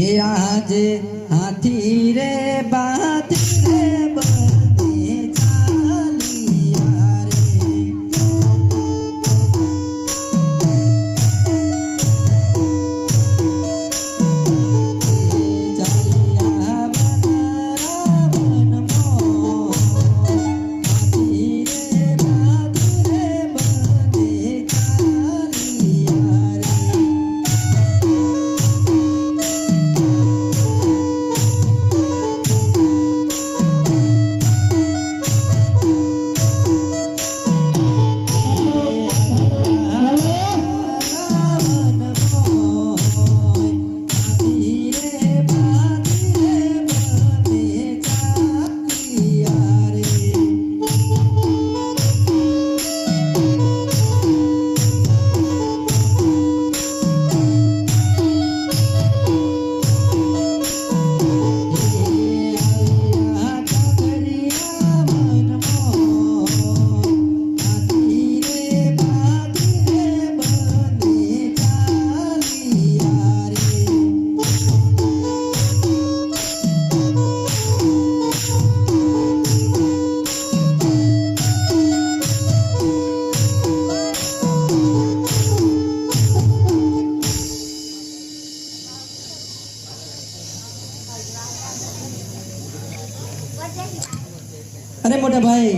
এরা যে হাতি রে বা મોટા ભાઈ?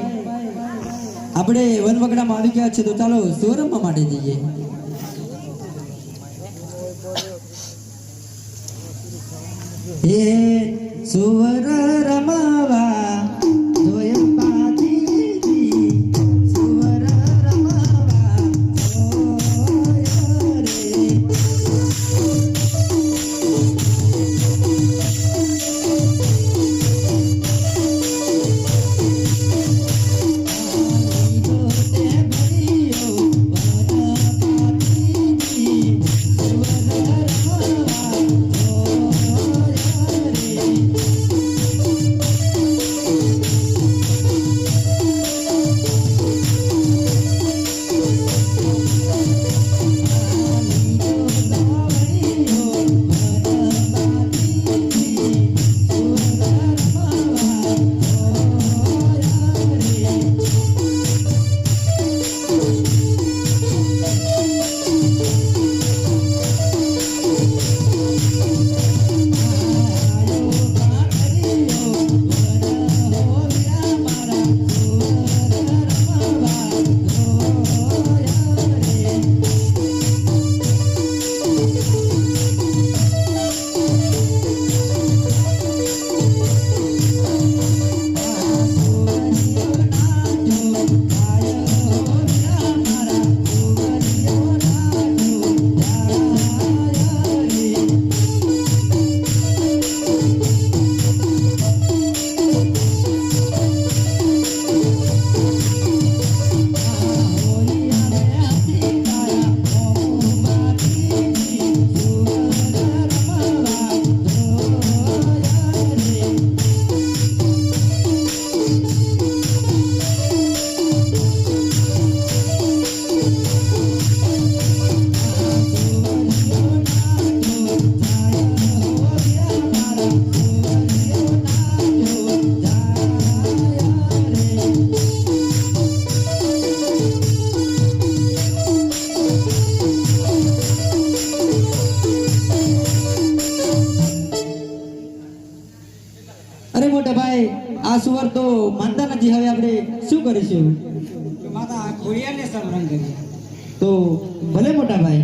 આપણે વનવગડામાં આવી ગયા છે તો ચાલો સુવરમમાં માટે જઈએ. હે સુવર રમાવા અરે મોટા ભાઈ આ સુવર તો માનતા નથી હવે આપણે શું કરીશું? માતા ખોડિયાને સંભરણ કરીએ. તો ભલે મોટા ભાઈ